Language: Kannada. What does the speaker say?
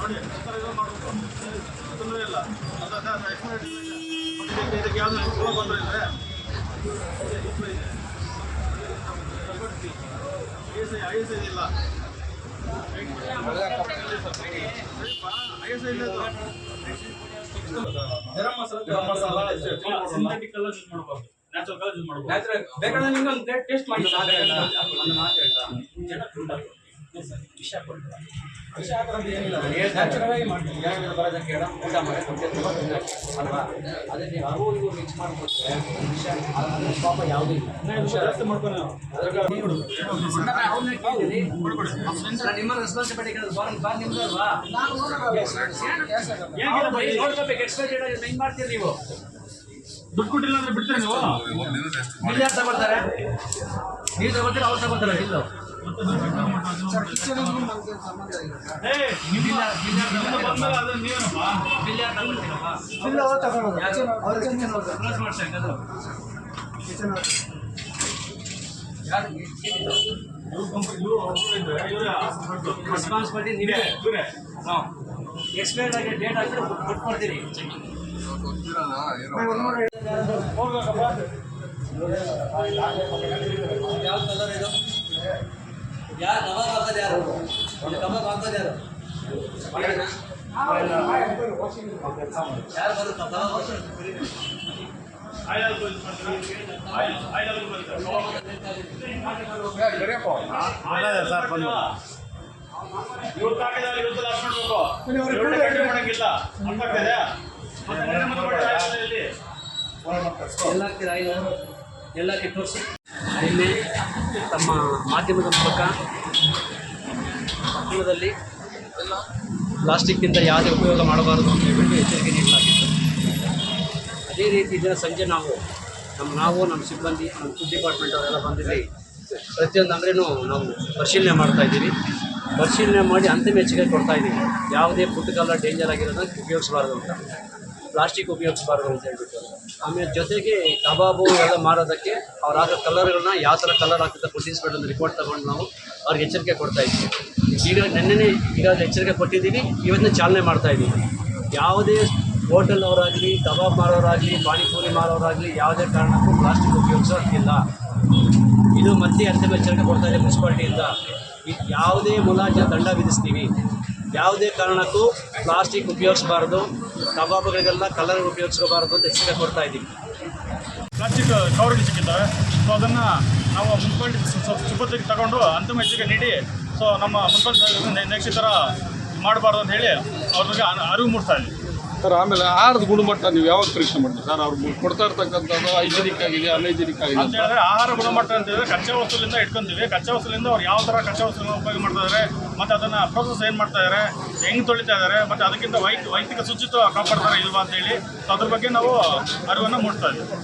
ನೋಡಿ ಸರ್ ಇದು ಮಾಡಬೇಕು. ತೊಂದರೆ ಇಲ್ಲ. ಅದು ಅದು ಎಕ್ಸ್ಪೈರಿ ಇದಕ್ಕೆ ಇದಕ್ಕೆ ಯಾವುದು ಚಲೋ ತೊಂದರೆ ಇದೆ I S I I S I ಇಲ್ಲ. ಐ ಎಸ್ ಐ ಇಲ್ಲ ಇದು. ಗರಂ ಮಸಾಲ ಗರಂ ಮಸಾಲ ಸಿಂಥೆಟಿಕ್ ಯೂಸ್ ಮಾಡಬಾರ್ದು ನ್ಯಾಚುರಲ್ ಕಲರ್ ಯೂಸ್ ಮಾಡಬಹುದು ನ್ಯಾಚುರಲ್ ಬೇಕಾದ್ರೆ ನಿಮ್ಗೆ ಒಂದು ಪ್ಲೇಟ್ ಟೇಸ್ಟ್ ಮಾಡಿ ಸಾಧ್ಯ ಇಲ್ಲ ವಿಷ ಕೊಡ್ತೀರಾ ವಿಷ ಹಾಕೋದು ಏನಿಲ್ಲ ನ್ಯಾಚುರಲ್ ಆಗಿ ಮಾಡ್ತೀವಿ. ಯಾರು ಬರೋದಕ್ಕೆ ಹೇಳ ಊಟ ಮಾಡಿ ಕೊಟ್ಟೆ ತುಂಬ ತಿನ್ನ ಅಲ್ವಾ? ಅದೇ ನೀವು ಅವು ಇವು ಮಿಕ್ಸ್ ಮಾಡಿಕೊಟ್ರೆ ವಿಷ ಅದ್ರ ಪಾಪ ಯಾವುದೂ ಇಲ್ಲ. ವಿಷ ಜಾಸ್ತಿ ಮಾಡ್ಕೊಂಡು ನಿಮ್ಮ ರೆಸ್ಪಾನ್ಸಿಬಿಲಿಟಿ ಕೇಳಿದ್ರು ಬಾರ್ ಬಾರ್ ನಿಮ್ದು ಅಲ್ವಾ? ನೋಡ್ಕೋಬೇಕು ಎಕ್ಸ್ಪೆಕ್ಟೆಡ್ ಆಗಿ ಹೆಂಗ್ ಮಾಡ್ತೀರಿ ನೀವು? ದುಡ್ಡು ಕೊಟ್ಟಿಲ್ಲ ಅಂದ್ರೆ ಬಿಡ್ತೀರಿ ನೀವು? ತಗೊಳ್ತಾರೆ? ನೀವು ತಗೊಳ್ತೀರ ಅವ್ರು ತಗೊಳ್ತಾರೆ ಬಿಲ್ ಇಲ್ಲ ರೆಸ್ಪಾನ್ಸಿಬಿಲಿಟಿ ನೀವೇ ಹಾಂ ಎಕ್ಸ್ಪೈರ್ಡ್ ಆಗಿ ಡೇಟ್ ಹಾಕಿದ್ರೆ ಕೊಟ್ಟು ಮಾಡ್ತೀರಿ ಯಾವ ಕಲರ್ ಇದು ಯಾರು ಕಬಾಬ್ ಹಾಕೋದು ಯಾರು? ಕಬಾಬ್ ಹಾಕೋದು ಯಾರು? ಯಾರು ಬರುತ್ತಾ? ಕಬಾಬ್ ಸರ್ ಬಂದು ಇವತ್ತು ಲಾಸ್ಟ್ ಮಾಡಬೇಕು ಮಾಡಂಗಿಲ್ಲ ಅರ್ಥ ಆಗ್ತಿದೆ ಎಲ್ಲ ತೋರಿಸಿ. ನಿನ್ನೆ ತಮ್ಮ ಮಾಧ್ಯಮದ ಮೂಲಕ ಪಟ್ಟಣದಲ್ಲಿ ಪ್ಲಾಸ್ಟಿಕ್ಕಿಂದ ಯಾವುದೇ ಉಪಯೋಗ ಮಾಡಬಾರದು ಅಂತ ಹೇಳ್ಬಿಟ್ಟು ಎಚ್ಚರಿಕೆ ನೀಡಲಾಗಿತ್ತು. ಅದೇ ರೀತಿ ದಿನ ಸಂಜೆ ನಾವು ನಮ್ಮ ನಾವು, ನಮ್ಮ ಸಿಬ್ಬಂದಿ, ನಮ್ಮ ಫುಡ್ ಡಿಪಾರ್ಟ್ಮೆಂಟ್ ಅವರೆಲ್ಲ ಬಂದಿದ್ದೀವಿ ಪ್ರತಿಯೊಂದು ಅಂಗಡಿನೂ ನಾವು ಪರಿಶೀಲನೆ ಮಾಡ್ತಾ ಇದ್ದೀವಿ. ಪರಿಶೀಲನೆ ಮಾಡಿ ಅಂತಿಮ ಎಚ್ಚರಿಕೆ ಕೊಡ್ತಾ ಇದ್ದೀವಿ. ಯಾವುದೇ ಫುಡ್ ಡೇಂಜರ್ ಆಗಿರೋದನ್ನ ಉಪಯೋಗಿಸಬಾರ್ದು ಅಂತ. ಪ್ಲಾಸ್ಟಿಕ್ ಉಪಯೋಗಿಸಬಾರ್ದು ಅಂತ ಹೇಳ್ಬಿಟ್ಟು. ಆಮೇಲೆ ಜೊತೆಗೆ ಕಬಾಬು ಎಲ್ಲ ಮಾರೋದಕ್ಕೆ ಅವ್ರು ಹಾಕೋ ಕಲರ್ಗಳನ್ನ ಯಾವ ಥರ ಕಲರ್ ಹಾಕಿದ್ರೆ ಗುರುತಿಸ್ಬೇಡ ಅಂತ ರಿಪೋರ್ಟ್ ತಗೊಂಡು ನಾವು ಅವ್ರಿಗೆ ಎಚ್ಚರಿಕೆ ಕೊಡ್ತಾ ಇದ್ದೀವಿ. ಈಗ ನೆನ್ನೆನೇ ಈಗ ಎಚ್ಚರಿಕೆ ಕೊಟ್ಟಿದ್ದೀವಿ ಇವತ್ತೇ ಚಾಲನೆ ಮಾಡ್ತಾ ಇದ್ದೀವಿ. ಯಾವುದೇ ಹೋಟೆಲ್ ಅವರಾಗಲಿ, ಕಬಾಬ್ ಮಾರೋರಾಗಲಿ ಪಾನಿಪೂರಿ ಮಾರೋರಾಗಲಿ ಯಾವುದೇ ಕಾರಣಕ್ಕೂ ಪ್ಲಾಸ್ಟಿಕ್ ಉಪಯೋಗಿಸೋದಿಲ್ಲ ಇದು ಮತ್ತೆ ಅಂತಿಮ ಎಚ್ಚರಿಕೆ ಕೊಡ್ತಾ ಇದೆ ಮುನ್ಸಿಪಾಲ್ಟಿಯಿಂದ ಯಾವುದೇ ಮುಲಾಜಿನ ದಂಡ ವಿಧಿಸ್ತೀವಿ. ಯಾವುದೇ ಕಾರಣಕ್ಕೂ ಪ್ಲಾಸ್ಟಿಕ್ ಉಪಯೋಗಿಸಬಾರ್ದು. ಕಬಾಬ್ಗಳಿಗೆಲ್ಲ ಕಲರ್ ಉಪಯೋಗಿಸ್ಕೋಬಾರದು ಅಂತ ಎಚ್ಚರಿಕೆ ಕೊಡ್ತಾ ಇದ್ದೀವಿ. ಪ್ಲಾಸ್ಟಿಕ್ ಕವರ್ಗಳು ಸಿಕ್ಕಿದ್ದಾವೆ. ಸೊ ಅದನ್ನು ನಾವು ಮುನ್ಸಿಪಾಲ್ಟಿ ಸುಪತ್ತಿಗೆ ತಗೊಂಡು ಅಂತಿಮ ಎಚ್ಚರಿಕೆ ನೀಡಿ ಸೊ ನಮ್ಮ ಮುನ್ಸಿಪಾಲ್ಟಿ ನೆಕ್ಸ್ಟ್ ಈ ಥರ ಮಾಡಬಾರ್ದು ಅಂತ ಹೇಳಿ ಅವ್ರ ಬಗ್ಗೆ ಅರಿವು ಮೂಡಿಸ್ತಾ ಇದ್ದೀವಿ. ಸರ್, ಆಮೇಲೆ ಆಹಾರದ ಗುಣಮಟ್ಟ ನೀವು ಯಾವಾಗ ಪರೀಕ್ಷೆ ಮಾಡಿದ್ರಿ? ಸರ್, ಅವ್ರು ಕೊಡ್ತಾ ಇರ್ತಕ್ಕಂಥದ್ದು ಹೈಜಿನಿಕ್ ಆಗಿದೆ ಅನ್ಹೈಜಿನಿಕ್ ಆಗಿದೆ ಅಂತ. ಹೇಳಿದ್ರೆ ಆಹಾರ ಗುಣಮಟ್ಟ ಅಂತ ಹೇಳಿದ್ರೆ ಕಚ್ಚಾ ವಸ್ತುಲಿಂದ ಇಟ್ಕೊಂತೀವಿ. ಕಚ್ಚಾ ವಸ್ತುಲಿಂದ ಅವ್ರು ಯಾವ ಥರ ಕಚ್ಚಾ ವಸ್ತುಗಳನ್ನ ಉಪಯೋಗ ಮಾಡ್ತಾ ಇದ್ದಾರೆ ಮತ್ತು ಅದನ್ನು ಪ್ರೋಸೆಸ್ ಏನು ಮಾಡ್ತಾ ಇದ್ದಾರೆ ಹೆಂಗೆ ತೊಳಿತಾ ಇದ್ದಾರೆ ಮತ್ತು ಅದಕ್ಕಿಂತ ವೈಕ್, ವೈಯಕ್ತಿಕ ಶುಚಿತ್ವ ಕಾಪಾಡ್ತಾರೆ ಇಲ್ವಾ ಅಂತೇಳಿ ಅದ್ರ ಬಗ್ಗೆ ನಾವು ಅರಿವನ್ನು ಮೂಡ್ತಾ ಇದ್ದೀವಿ.